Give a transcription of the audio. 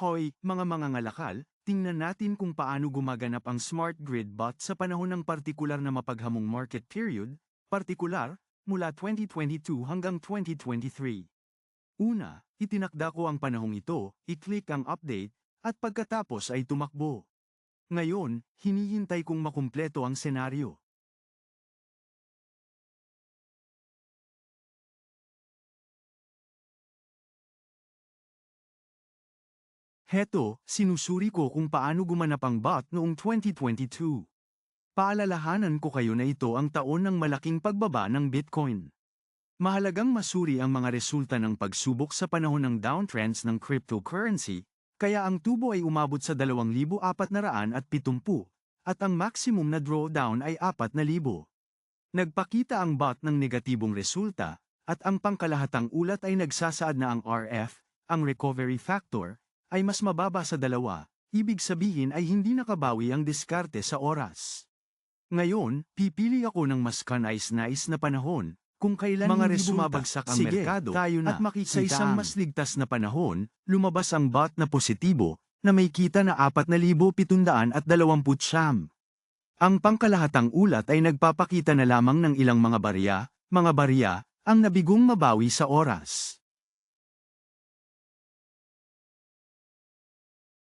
Hoy, mga mangangalakal, tingnan natin kung paano gumaganap ang smart grid bot sa panahon ng partikular na mapaghamong market period, partikular, mula 2022 hanggang 2023. Una, itinakda ko ang panahong ito, i-click ang update, at pagkatapos ay tumakbo. Ngayon, hinihintay kong makumpleto ang senaryo. Heto, sinusuri ko kung paano gumanap ang bot noong 2022. Paalalahanan ko kayo na ito ang taon ng malaking pagbaba ng Bitcoin. Mahalagang masuri ang mga resulta ng pagsubok sa panahon ng downtrends ng cryptocurrency, kaya ang tubo ay umabot sa 2,470 at ang maximum na drawdown ay 4,000. Nagpakita ang bot ng negatibong resulta, at ang pangkalahatang ulat ay nagsasaad na ang RF, ang recovery factor, ay mas mababa sa dalawa, ibig sabihin ay hindi nakabawi ang diskarte sa oras. Ngayon, pipili ako ng mas kanais-nais na panahon, kung kailan Mga hindi resulta. bumabagsak ang Sige, merkado, tayo na. at makikita Sa isang ang- mas ligtas na panahon, lumabas ang bot na positibo, na may kita na 4,720 siyam. Ang pangkalahatang ulat ay nagpapakita na lamang ng ilang mga barya, mga barya, ang nabigong mabawi sa oras.